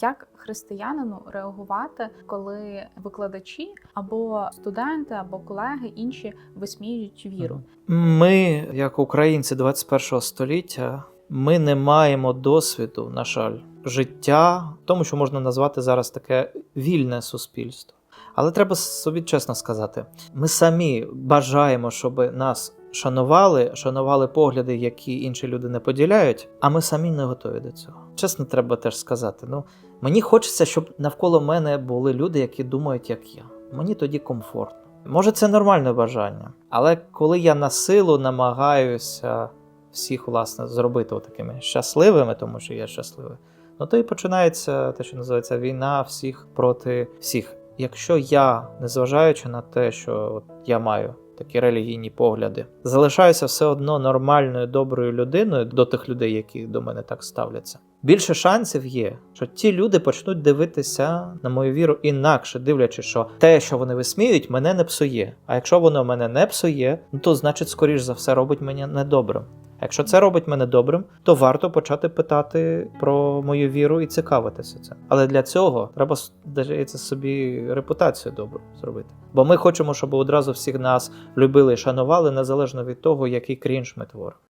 Як християнину реагувати, коли викладачі або студенти, або колеги інші висміюють віру? Ми, як українці 21 століття, ми не маємо досвіду, на жаль, життя, тому, що можна назвати зараз таке вільне суспільство. Але треба собі чесно сказати: ми самі бажаємо, щоб нас шанували, шанували погляди, які інші люди не поділяють, а ми самі не готові до цього. Чесно, треба теж сказати. Ну, мені хочеться, щоб навколо мене були люди, які думають, як я. Мені тоді комфортно. Може, це нормальне бажання, але коли я на силу намагаюся всіх, власне, зробити такими щасливими, тому що я щасливий, ну то і починається те, що називається війна всіх проти всіх. Якщо я, незважаючи на те, що от я маю такі релігійні погляди, залишаюся все одно нормальною, доброю людиною до тих людей, які до мене так ставляться. Більше шансів є, що ті люди почнуть дивитися на мою віру інакше, дивлячись, що те, що вони висміють, мене не псує. А якщо воно мене не псує, ну то значить, скоріш за все, робить мене недобрим. Якщо це робить мене добрим, то варто почати питати про мою віру і цікавитися цим. Але для цього треба здається собі репутацію добру зробити. Бо ми хочемо, щоб одразу всіх нас любили і шанували, незалежно від того, який крінж ми творимо.